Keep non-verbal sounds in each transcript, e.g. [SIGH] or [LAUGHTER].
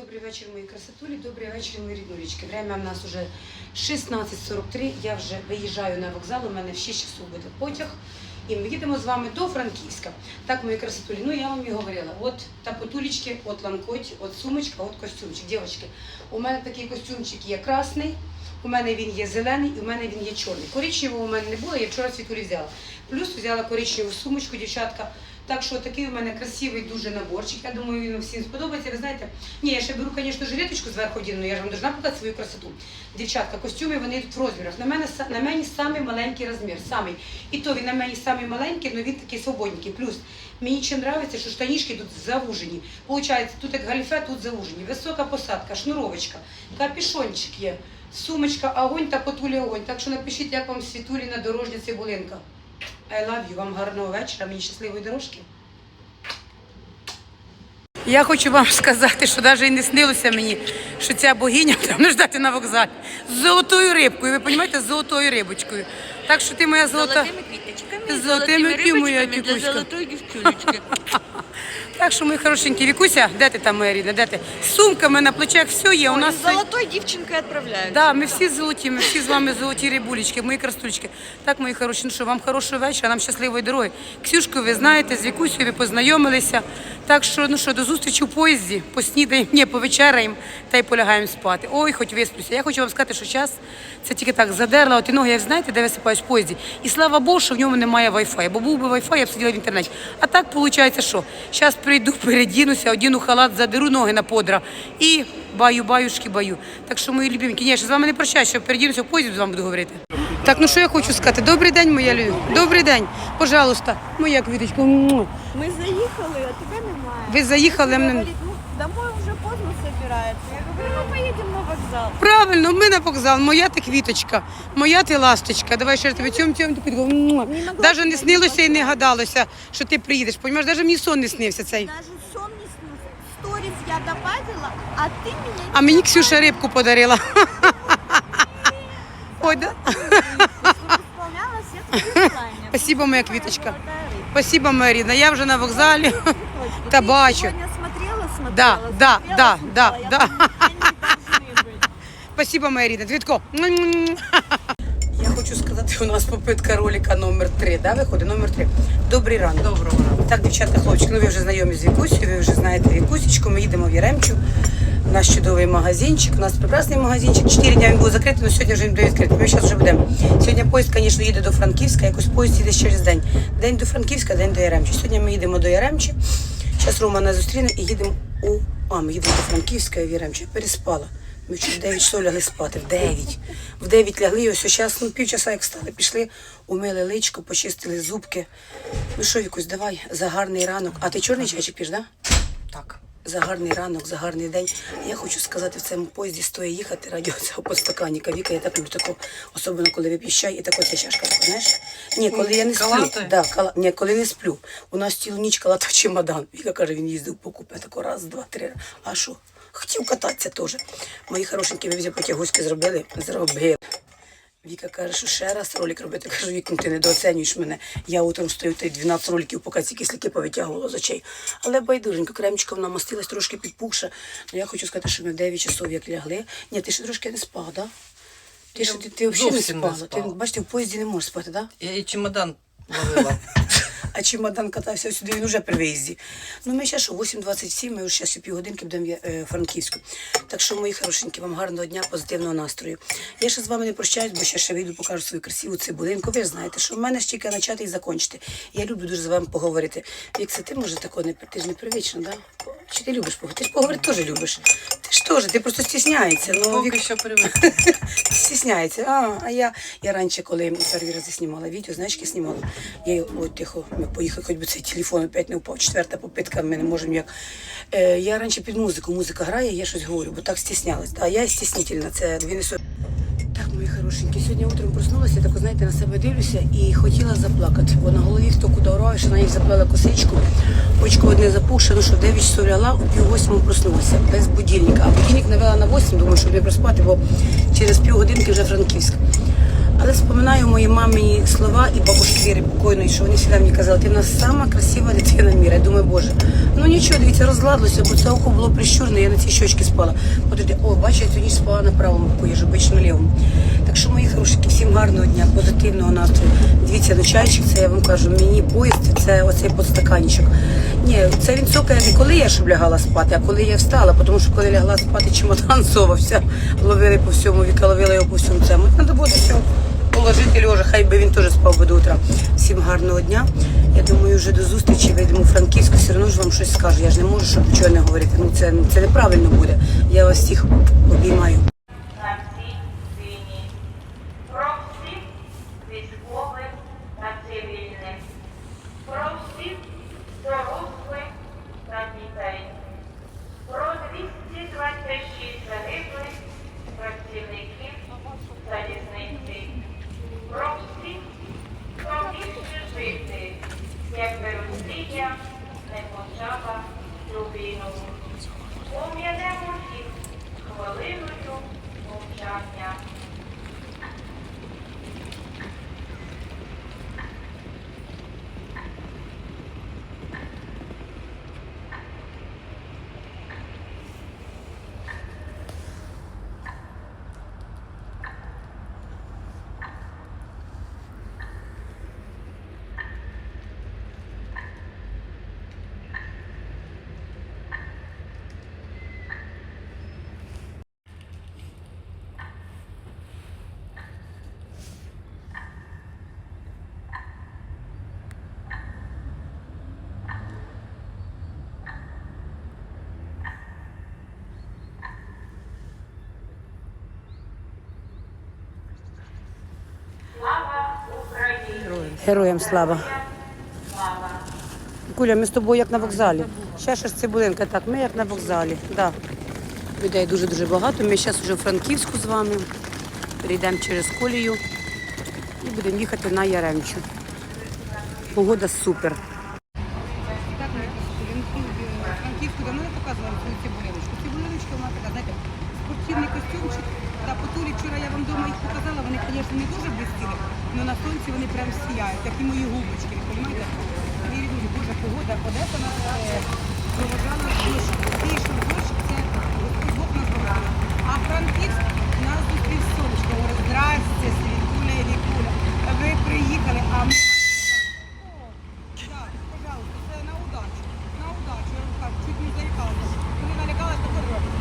Добрий вечір, мої красотулі, добрий вечір, мої ріднулечки. Время в нас уже 16.43, я вже виїжджаю на вокзал, у мене в 6 часов буде потяг. І ми їдемо з вами до Франківська. Так, мої красотулі, ну я вам і говорила, от тапотулечки, от ланкоть, от сумочка, от костюмчик. Дівчатки, у мене такий костюмчик є красний, у мене він є зелений і у мене він є чорний. Коричневого у мене не було, я вчора світулі взяла. Плюс взяла коричневу сумочку, дівчатка. Так що такий у мене красивий дуже наборчик. Я думаю, він всім сподобається. Ви знаєте, ні, я ще беру, звісно, жилеточку зверху одіну, я ж вам должна показати свою красоту. Дівчатка, костюми вони йдуть в розмірах. На мене на мені самий маленький розмір, самий. І то він на мені самий маленький, але він такий свободненький. Плюс мені чим подобається, що штанішки тут завужені. Получається, тут як гальфе, тут завужені. Висока посадка, шнуровочка, капішончик є, сумочка, огонь та потулі огонь. Так що напишіть, як вам світулі на дорожня цибулинка. I love you, вам гарного вечора, мені щасливої дорожки. Я хочу вам сказати, що навіть і не снилося мені, що ця богиня [LAUGHS] буде ждати на вокзалі з золотою рибкою. Ви розумієте, з золотою рибочкою. Так що ти моя золота. Золотими квіточками, З золотими золотими рибочками моя для золотої дівчулечки. [LAUGHS] Так що, мої хорошенькі, Вікуся, де ти там, моя рідна, де ти? З сумками на плечах все є. У нас золотої все- дівчинкою відправляють. Да, ми всі золоті, ми всі з вами золоті рибулечки, мої красулечки. Так, мої хороші, ну що, вам хорошого вечора, нам щасливої дороги. Ксюшку, ви знаєте, з Вікусею ви познайомилися. Так що, ну що, до зустрічі в поїзді, поснідаємо, ні, повечеряємо та й полягаємо спати. Ой, хоч висплюся. Я хочу вам сказати, що час це тільки так задерла, от і ноги, як знаєте, де висипаюсь в поїзді. І слава Богу, що в ньому немає вайфаю. Бо був би вайфай, я б сиділа в інтернеті. А так виходить, що? Зараз прийду, [LAUGHS] передінуся, одіну халат, задеру ноги на подра і баю, баюшки, баю. Так що, мої любимки, ні, я ще з вами не прощаюся, що передінуся в поїзді, з вами буду говорити. Так, ну що я хочу сказати? Добрий день, моя любі. Добрий день. Пожалуйста, моя квіточка. Муа. Мы заехали, а тебя немає. Ви заїхали Она мене. говорит, ну, домой уже поздно собирается. Я говорю, ну поедем на вокзал. Правильно, ми на вокзал, моя ти квіточка, моя ти ласточка. Давай ще раз тобі цьому цьому тобі підгов. Не не снилося і не гадалося, що ти приїдеш. Понімаєш, навіть мені сон не снився цей. Даже сон не снился. Сторис я добавила, а ты меня не А мені. Ксюша рибку подарила. Ой, да? Спасибо, моя квіточка. Золотая рыбка. Спасибо, моя рідна. Я вже на вокзалі. Точка. Та Ты бачу. сегодня смотрела, смотрела, Да, да, смотрела, да, смотрела. да, Я да. думаю, они должны быть. Спасибо, моя рідна. Твітко. Я хочу сказати, у нас попитка ролика номер 3, да, виходить? Номер 3. Добрий ранок. Доброго ранку. Так, дівчатка, хлопчики, ну ви вже знайомі з Вікусею, ви вже знаєте Вікусечку. Ми їдемо в Яремчу. Наш чудовий магазинчик. У нас прекрасний магазинчик. Чотири дня він був закритий, але сьогодні вже він буде відкритий. Ми зараз вже будемо. Сьогодні поїзд, звісно, їде до Франківська, якось поїзд їде через день. День до Франківська, день до Яремчі. Сьогодні ми їдемо до Яремчі. Зараз Рома нас зустріне і їдемо у. А, ми їдемо до Франківська і в Яремчі. Я переспала. Ми в 9 часов лягли спати, в 9. В 9 лягли, і ось зараз, ну, півчаса як стали, пішли, умили личко, почистили зубки. Ну що, Вікусь, давай, за гарний ранок. А ти чорний чайчик п'єш, да? Так. За гарний ранок, за гарний день. Я хочу сказати, в цьому поїзді стоїть їхати раді [LAUGHS] цього подстаканника. Віка, я так люблю таку, особливо коли вип'єш чай і так оця чашка, знаєш? Ні, коли я не сплю. Да, кала... Ні, коли не сплю. У нас цілу ніч калатав чемодан. Віка каже, він їздив по купе, тако раз, два, три. А що? Хотів кататися теж. Мої хорошенькі, ви взяли потягуськи зробили? Зробили. Віка каже, що ще раз ролик робити. Кажу, Вік, ну ти недооцінюєш мене. Я утром стою, ти 12 роликів, поки ці кислики повитягувала з очей. Але байдуженько, кремчиком намастилась, трошки підпухша. Ну я хочу сказати, що ми в 9 часов як лягли. Ні, ти ще трошки не спав, так? Да? Ти ти, ти взагалі не спала. не спала? Ти, бачите, в поїзді не можеш спати, так? Да? Я і чемодан ловила. А чемодан катався сюди, він вже при виїзді. Ну, ми ще що, 8.27, ми вже зараз півгодинки будемо е, Франківську. Так що, мої хорошенькі, вам гарного дня, позитивного настрою. Я ще з вами не прощаюсь, бо ще ще вийду, покажу свою красиву цибулинку. Ви ж знаєте, що в мене ж тільки почати і закінчити. Я люблю дуже з вами поговорити. Як це ти може такого не ти ж непривично, да? Чи ти любиш поговорити? Ти ж поговорити теж любиш. Ти ж теж, ти просто стісняється. Ну, Поки що привик. [LAUGHS] Стісняється. А, а я, я раніше, коли перші рази знімала відео, знаєш, яке знімала? Я її, от тихо, ми поїхали, хоч би цей телефон опять не впав. Четверта попитка, ми не можемо як. Е, я раніше під музику, музика грає, я щось говорю, бо так стіснялась. А я стіснительна, це дві несу. Мої хорошенькі, сьогодні утром проснулася, так, знаєте, на себе дивлюся і хотіла заплакати, бо на голові хто куди орав, що на них заплела косичку, очко одне запухше, ну що 9 часов ляла, у пів восьмому проснулася, без будильника. А будильник навела на 8, думаю, щоб не проспати, бо через півгодинки вже Франківськ. Але вспоминаю мої мамині слова і бабушки Віри покойної, що вони завжди мені казали, ти в нас сама красива дитина міра. Я думаю, боже, ну нічого, дивіться, розладилося, бо це око було прищурне, я на цій щочці спала. Тоді, о, бачите, я ніч спала на правому боку, я ж обично лівому. Так що, мої хорошики, всім гарного дня, позитивного настрою. Дивіться, ну чайчик, це я вам кажу, мені поїзд, це оцей подстаканчик. Ні, це він цокає не коли я щоб лягала спати, а коли я встала, тому що коли лягла спати, чемодан [LAUGHS] совався, ловили по всьому, віка ловила його по всьому цьому. Треба було до цього положити льожа, хай би він теж спав би до утра. Всім гарного дня. Я думаю, вже до зустрічі вийдемо Франківську, все одно ж вам щось скажу. Я ж не можу, щоб нічого не говорити. Ну це, це неправильно буде. Я вас всіх обіймаю. Цю війну. Пом'янемо їх хвилиною мовчання. Слава Україні! Героям слава. Куля, ми з тобою як на вокзалі. Ще ж цибулинка, так, ми як на вокзалі. Да. Людей дуже-дуже багато. Ми зараз вже в Франківську з вами. Перейдемо через колію і будемо їхати на Яремчу. Погода супер. Франківську давно не показувала свою цибулиночку. Цибулиночка вона така, знаєте, спортивний костюмчик. Та потулі вчора я вам вдома їх показала, вони, звісно, не дуже блистіли, але на сонці вони прям сіяють, такі мої губочки, розумієте? Мені думаю, боже, погода, Одеса нас е, провожала дощ. Пішов дощ, це Бог нас провожав. А Франківськ нас зустрів сонечко. Говорить, здрасте, світуля і вікуля. Ви приїхали, а ми вас чекали. Так, пожалуйста, це на удачу. На удачу. Я вам кажу, чуть не заїхалася. Коли налякалась, то робить.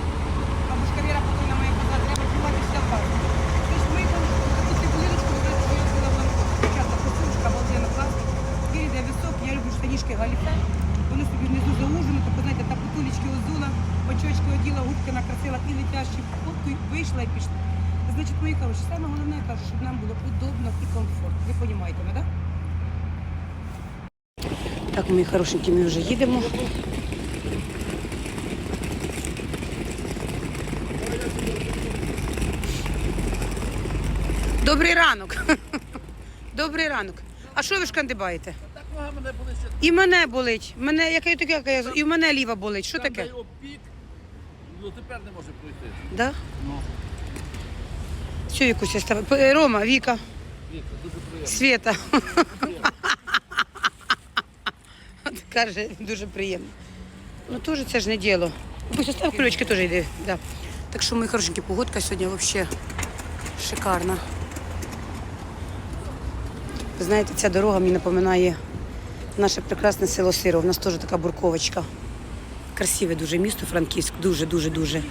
Бабушка Віра покойна моя казала, треба чувати все в вас. Тож ми там таку цибулиночку, ви знаєте, що я була в ланку. Дівчата, костюмчика, обалденно класна. Він йде високий, штанішки галіфе. Вони собі внизу заужені, то, знаєте, та потулечки озула, очочки оділа, губки накрасила і летящі фотку, вийшла і пішла. Значить, мої хороші, саме головне, я кажу, щоб нам було удобно і комфортно. Ви розумієте, так? Так, мої хорошенькі, ми вже їдемо. Добрий ранок. [LAUGHS] Добрий ранок. А що ви шкандибаєте? Мене болить. І мене болить. Мене, яке таке, яке я- і в мене ліва болить. Що Там, таке? обпік, ну тепер не може пройти. Да? Ну, Що Вікуся став? П- Рома, Віка, Віка, дуже приємно. Свєта. [LAUGHS] От Каже, дуже приємно. Ну теж це ж не діло. Пусть остав ключки теж йде. Да. Так що, мої хорошенькі, погодка сьогодні взагалі шикарна. Ви знаєте, ця дорога мені напоминає наше прекрасне село Сиро. У нас теж така бурковочка. Красиве дуже місто, Франківськ, дуже, дуже, дуже.